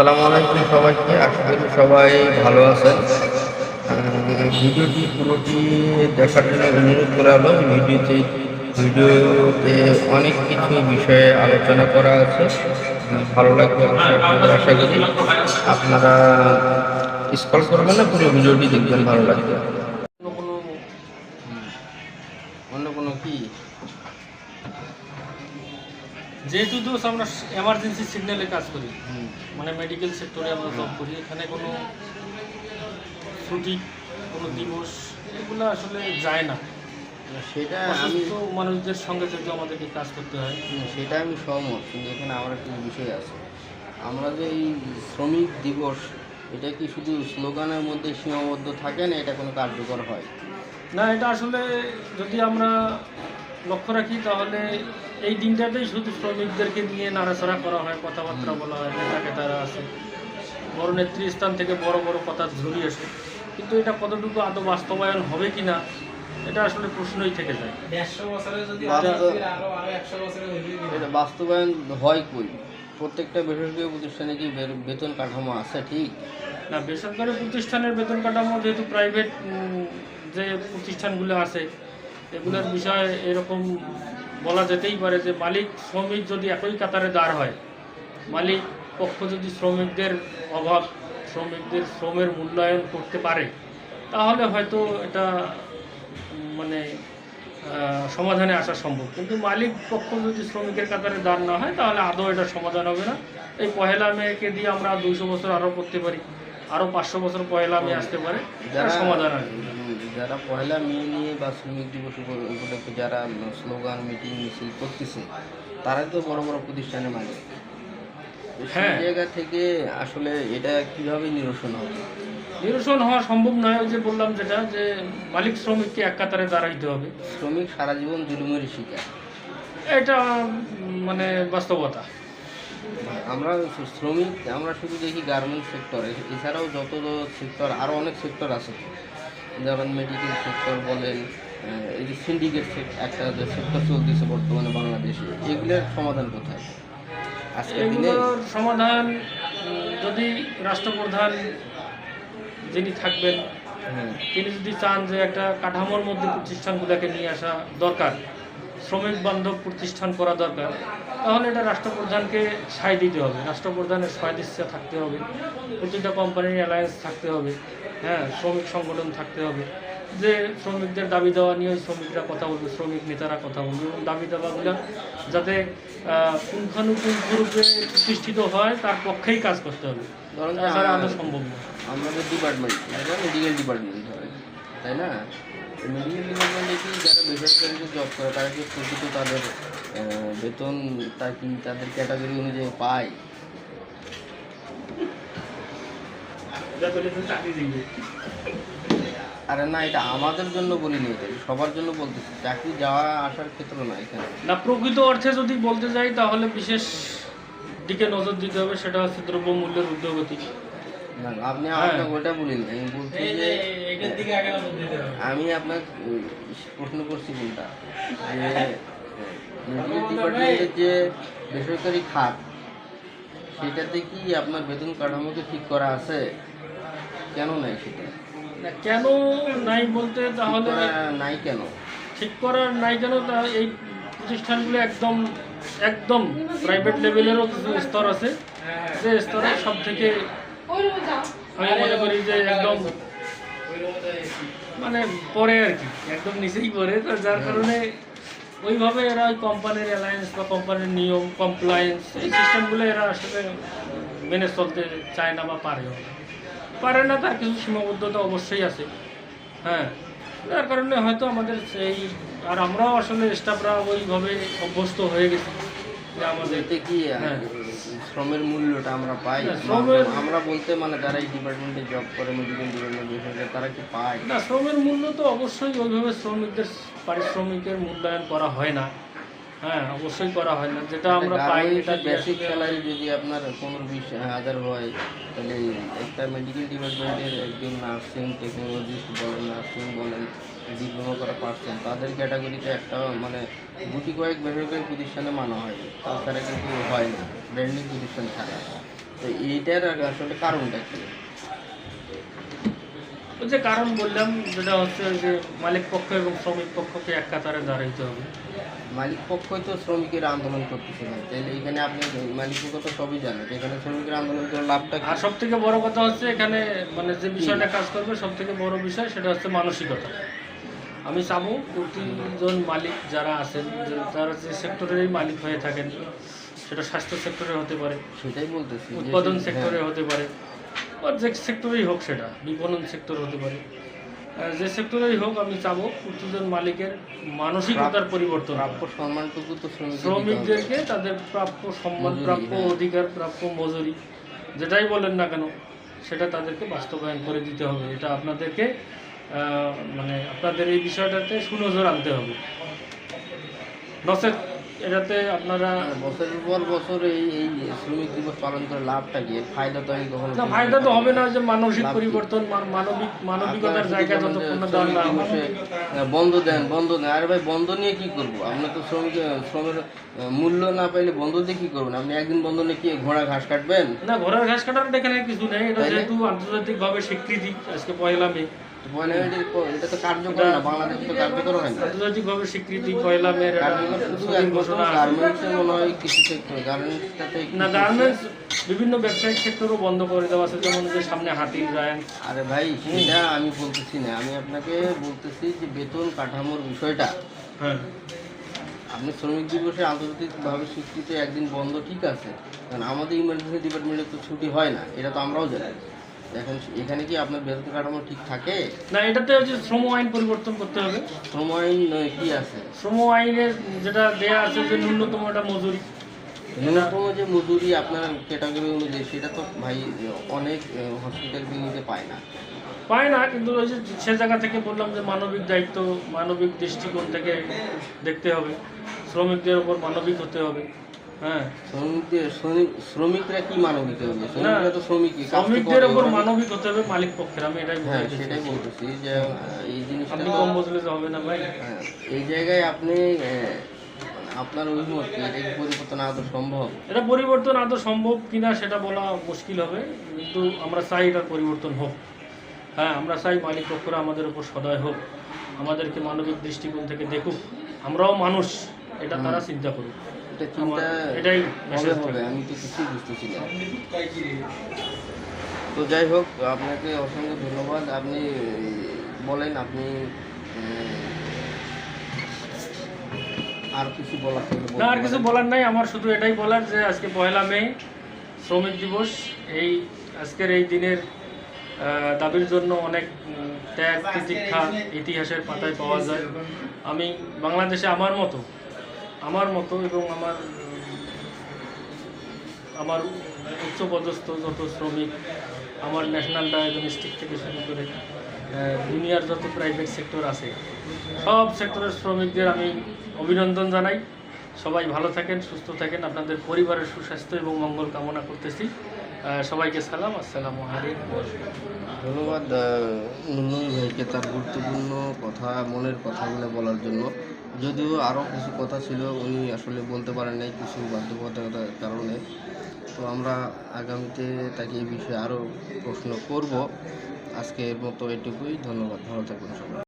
আসসালামু আলাইকুম সবাইকে। আশা করি সবাই ভালো আছেন। ভিডিওটি পুরোটি দেখার জন্য অনুরোধ করা হলো ভিডিওতে ভিডিওতে অনেক কিছু বিষয়ে আলোচনা করা আছে। ভালো লাগবে আশা করি। আপনারা স্কল করবেন না, পুরো ভিডিওটি দেখবেন, ভালো লাগবে। যেহেতু দোষ আমরা এমার্জেন্সি সিগন্যালে কাজ করি। মানে মেডিকেল সেক্টরে আমরা জব করি। এখানে কোনো ছুটি কোনো দিবস এগুলো আসলে যায় না। সেটা আমি তো মানুষদের সঙ্গে যদি আমাদেরকে কাজ করতে হয়। সেটা আমি সহমত কিন্তু এখানে আমার একটা বিষয় আছে। আমরা যে এই শ্রমিক দিবস এটা কি শুধু স্লোগানের মধ্যে সীমাবদ্ধ থাকে না এটা কোনো কার্যকর হয়? না এটা আসলে যদি আমরা লক্ষ্য রাখি তাহলে এই দিনটাতেই শুধু শ্রমিকদেরকে নিয়ে নাড়াচাড়া করা হয় কথাবার্তা বলা হয় নেতাকে তারা আসে বড় নেতৃস্থান থেকে বড় বড় কথা ঝুরিয়ে আসে। কিন্তু এটা কতটুকু আদৌ বাস্তবায়ন হবে কি না এটা আসলে প্রশ্নই থেকে যায়। এটা বাস্তবায়ন হয় কই? প্রত্যেকটা বেসরকারি প্রতিষ্ঠানে কি বেতন কাঠামো আছে ঠিক? না বেসরকারি প্রতিষ্ঠানের বেতন কাঠামো যেহেতু প্রাইভেট যে প্রতিষ্ঠানগুলো আছে এগুলোর বিষয়ে এরকম বলা যেতেই পারে যে মালিক, শ্রমিক যদি একই কাতারে দাঁড় হয়, মালিক পক্ষ যদি শ্রমিকদের অভাব, শ্রমিকদের শ্রমের মূল্যায়ন করতে পারে, তাহলে হয়তো এটা মানে সমাধানে আসা সম্ভব। কিন্তু মালিক পক্ষ যদি শ্রমিকের কাতারে দাঁড় না হয়, তাহলে আদৌ এটা সমাধান হবে না। এই পহেলা মেয়েকে দিয়ে আমরা দুইশো বছর আরও করতে পারি। আরও পাঁচশো বছর পয়লা মে আসতে পারে যারা সমাধান আসবে যারা পয়লা মে নিয়ে বা শ্রমিক দিবস উপলক্ষে যারা স্লোগান মিটিং মিছিল করতেছে তারাই তো বড় বড় প্রতিষ্ঠানে মানে সেই হ্যাঁ। জায়গা থেকে আসলে এটা কীভাবে নিরসন হবে? নিরসন হওয়া সম্ভব নয় ওই যে বললাম যেটা যে মালিক শ্রমিককে এক কাতারে দাঁড়াইতে হবে। শ্রমিক সারা জীবন জুলুমের শিকার। এটা মানে বাস্তবতা। আমরা শ্রমিক আমরা শুধু দেখি গার্মেন্টস সেক্টর এছাড়াও যত সেক্টর আরও অনেক সেক্টর আছে। যেমন মেডিকেল সেক্টর বলেন এই যে সিন্ডিকেট একটা যে সেক্টর চলতেছে বর্তমানে বাংলাদেশে এগুলোর সমাধান কোথায়? আজকের দিনে এগুলোর সমাধান যদি রাষ্ট্রপ্রধান যিনি থাকবেন হ্যাঁ। তিনি যদি চান যে একটা কাঠামোর মধ্যে প্রতিষ্ঠানগুলোকে নিয়ে আসা দরকার শ্রমিক বান্ধব প্রতিষ্ঠান করা দরকার তাহলে এটা রাষ্ট্রপ্রধানকে সায় দিতে হবে। রাষ্ট্রপ্রধানের সদিচ্ছা থাকতে হবে। প্রতিটা কোম্পানির অ্যালায়েন্স থাকতে হবে। হ্যাঁ শ্রমিক সংগঠন থাকতে হবে। যে শ্রমিকদের দাবি দেওয়া নিয়ে শ্রমিকরা কথা বলবে শ্রমিক নেতারা কথা বলবে এবং দাবি দেওয়াগুলো যাতে পুঙ্খানুপুঙ্খরূপে প্রতিষ্ঠিত হয় তার পক্ষেই কাজ করতে হবে। ধরেন আমাদের ডিপার্টমেন্ট মেডিকেল ডিপার্টমেন্ট তাই না? মেডিকেল ডিপার্টমেন্টে কি যারা বেসরকারিতে জব করে তারা কি প্রকৃত তাদের আহ, বেতনটা কি তাদের ক্যাটাগরি অনুযায়ী পায়? আরে না এটা আমাদের জন্য বলিনি এটা সবার জন্য বলতেছি। চাকরি যাওয়া আসার ক্ষেত্র না এখানে। না প্রকৃত অর্থে যদি বলতে যাই তাহলে বিশেষ দিকে নজর দিতে হবে সেটা হচ্ছে দ্রব্যমূল্যের ঊর্ধ্বগতি। না আপনি হ্যাঁ। আমাকে ওটা বলিনি আমি বলছি যে যে এটার দিকে আগে নজর দিতে হবে। আমি আপনার প্রশ্ন করছি কোনটা? যে যে বেসরকারি খাত সেটাতে কি আপনার বেতন কাঠামোকে ঠিক করা আছে? কেন নাই সেটা? কেন নাই বলতে তাহলে নাই কেন? ঠিক করার নাই কেন? তা এই প্রতিষ্ঠানগুলো একদম একদম প্রাইভেট লেভেলেরও কিছু স্তর আছে। যে স্তরে সব থেকে আমি মনে করি যে একদম মানে পরে আর কি একদম নিচেই পড়ে তো যার কারণে ওইভাবে এরা ওই কোম্পানির অ্যালায়েন্স বা কোম্পানির নিয়ম কমপ্লায়েন্স এই সিস্টেমগুলো এরা আসলে মেনে চলতে চায় না বা পারেও পারে না তার কিছু সীমাবদ্ধতা অবশ্যই আছে। হ্যাঁ যার কারণে হয়তো আমাদের সেই আর আমরাও আসলে স্টাফরা ওইভাবে অভ্যস্ত হয়ে গেছি। এতে কি হ্যাঁ। শ্রমের মূল্যটা আমরা পাই? না, শ্রমের- আমরা বলতে মানে যারা এই ডিপার্টমেন্টে জব করে মেডিকেল ডিপার্টমেন্টে তারা কি পায়? না শ্রমের মূল্য তো অবশ্যই ওইভাবে শ্রমিকদের পারিশ্রমিকের মূল্যায়ন করা হয় না। হ্যাঁ অবশ্যই করা হয় না। যেটা আমরা পাই এটা বেসিক স্যালারি যদি আপনার পনেরো বিশ হাজার হয় তাহলে একটা মেডিকেল ডিপার্টমেন্টের একজন নার্সিং টেকনোলজিস্ট বলেন নার্সিং বলেন ডিপ্লোমা করা পার্সন তাদের ক্যাটাগরিতে একটা মানে গুটি কয়েক বেসরকারি প্রতিষ্ঠানে মানা হয় তাছাড়া কিন্তু হয় না ব্র্যান্ডিং প্রতিষ্ঠান ছাড়া। তো এইটার আসলে কারণটা কি? যে কারণ বললাম যেটা হচ্ছে যে মালিক পক্ষ এবং শ্রমিক পক্ষকে এক কাতারে দাঁড়াইতে হবে। মালিক পক্ষই তো শ্রমিকের আন্দোলন করতেছে না। তাহলে এখানে আপনি মালিক পক্ষ তো সবই জানেন এখানে শ্রমিকের আন্দোলন করে লাভটা আর সব থেকে বড় কথা হচ্ছে এখানে মানে যে বিষয়টা কাজ করবে সব থেকে বড় বিষয় সেটা হচ্ছে মানসিকতা। আমি চাবো প্রতিজন মালিক যারা আছেন যে তারা যে সেক্টরেরই মালিক হয়ে থাকেন সেটা স্বাস্থ্য সেক্টরে হতে পারে সেটাই বলতেছি উৎপাদন হ্যাঁ, সেক্টরে হতে পারে বা যে সেক্টরেই হোক সেটা বিপণন সেক্টর হতে পারে। যে সেক্টরেই হোক আমি চাবো প্রতিজন মালিকের মানসিকতার পরিবর্তন। প্রাপ্য সম্মানটুকু তো শ্রমিকদেরকে তাদের প্রাপ্য সম্মান প্রাপ্য হ্যাঁ। অধিকার প্রাপ্য মজুরি যেটাই বলেন না কেন সেটা তাদেরকে বাস্তবায়ন করে দিতে হবে। এটা আপনাদেরকে মানে আপনাদের এই বিষয়টাতে সুনজর আনতে হবে। নচেত এটাতে আপনারা বছরের পর বছর এই এই শ্রমিক দিবস পালন করে লাভটা কি? ফায়দা তো কখনো না ফায়দা তো হবে না যে মানসিক পরিবর্তন মানবিক মানবিকতার জায়গা যতক্ষণ না দেওয়া না হবে। বন্ধ দেন বন্ধ দেন। আরে ভাই বন্ধ নিয়ে কি করব? আমরা তো শ্রমিক শ্রমের মূল্য না পাইলে বন্ধ দিয়ে কি করবেন আপনি একদিন বন্ধ নিয়ে কি ঘোড়া ঘাস কাটবেন? না ঘোড়ার ঘাস কাটার এখানে কিছু নেই। এটা? যেহেতু আন্তর্জাতিকভাবে স্বীকৃতি আজকে পয়লা মে। এটা তো- কার্যকর না বাংলাদেশে তো কার্যকর হয় না। আন্তর্জাতিকভাবে স্বীকৃতি পয়লা মে কার্যকর শুধু ঘোষণা গার্মেন্টসে মনে হয় কিছু সেক্টর গার্মেন্টসটাতে না গার্মেন্টস বিভিন্ন ব্যবসায়িক বন্ধ করে দেওয়া আছে যেমন যে সামনে হাতির রায়ন আরে ভাই সেটা আমি বলতেছি না। আমি আপনাকে বলতেছি যে বেতন কাঠামোর বিষয়টা। হ্যাঁ। আপনি শ্রমিক দিবসে আন্তর্জাতিকভাবে স্বীকৃত একদিন বন্ধ ঠিক আছে কারণ আমাদের ইমার্জেন্সি ডিপার্টমেন্টে তো ছুটি হয় না এটা তো আমরাও জানি। এখন এখানে কি আপনার বেতন কাঠামো ঠিক থাকে? না এটাতে হচ্ছে শ্রম আইন পরিবর্তন করতে হবে। শ্রম আইন কি আছে? শ্রম আইনের যেটা দেয়া আছে যে ন্যূনতম একটা মজুরি। ন্যূনতম যে মজুরি আপনার ক্যাটাগরি অনুযায়ী সেটা তো ভাই অনেক হসপিটাল ক্লিনিকে পায় না। পায় না কিন্তু ওই যে সে জায়গা থেকে বললাম যে মানবিক দায়িত্ব মানবিক দৃষ্টিকোণ থেকে দেখতে হবে। শ্রমিকদের ওপর মানবিক হতে হবে। হ্যাঁ। শ্রমিকদের শ্রমিক- শ্রমিকরা কি মানবিক হবে শ্রমিকরা তো শ্রমিকই শ্রমিকদের মানবিক হতে হবে মালিক পক্ষের আমি এটাই হ্যাঁ সেটাই বলতেছি যে এই জিনিসটা আপনি কম বললে হবে না ভাই। হ্যাঁ, এই জায়গায় আপনি আপনার অভিমত কি? এটা কি পরিবর্তন আদৌ সম্ভব? এটা পরিবর্তন আদৌ সম্ভব কিনা সেটা বলা মুশকিল হবে কিন্তু আমরা চাই এটার পরিবর্তন হোক। হ্যাঁ আমরা চাই মালিক পক্ষরা আমাদের উপর সদয় হোক আমাদেরকে মানবিক দৃষ্টিকোণ থেকে দেখুক আমরাও মানুষ এটা তারা চিন্তা করুক। এটা চিন্তা এটাই হবে আমি তো কিছুই বুঝতেছি না। তো যাই হোক আপনাকে অসংখ্য ধন্যবাদ। আপনি বলেন আপনি আর কিছু বলার না আর কিছু বলার নাই। আমার শুধু এটাই বলার যে আজকে পয়লা মে শ্রমিক দিবস। এই আজকের এই দিনের দাবির জন্য অনেক ত্যাগ প্রতীক্ষা ইতিহাসের পাতায় পাওয়া যায়। আমি বাংলাদেশে আমার মতো আমার মতো এবং আমার আমার উচ্চপদস্থ যত শ্রমিক, আমার ন্যাশনাল ডায়াগনস্টিক থেকে শুরু করে দুনিয়ার যত প্রাইভেট সেক্টর আছে, সব সেক্টরের শ্রমিকদের আমি অভিনন্দন জানাই। সবাই ভালো থাকেন, সুস্থ থাকেন। আপনাদের পরিবারের সুস্বাস্থ্য এবং মঙ্গল কামনা করতেছি। সবাইকে সালাম, আসসালামু আলাইকুম। ধন্যবাদ ভাইকে তার গুরুত্বপূর্ণ কথা, মনের কথাগুলো বলার জন্য। যদিও আরও কিছু কথা ছিল, উনি আসলে বলতে পারেন নাই কিছু বাধ্যবাধকতার কারণে। তো আমরা আগামীতে তাকে এই বিষয়ে আরও প্রশ্ন করব। আজকের মতো এটুকুই। ধন্যবাদ। ভালো থাকবেন সবাই।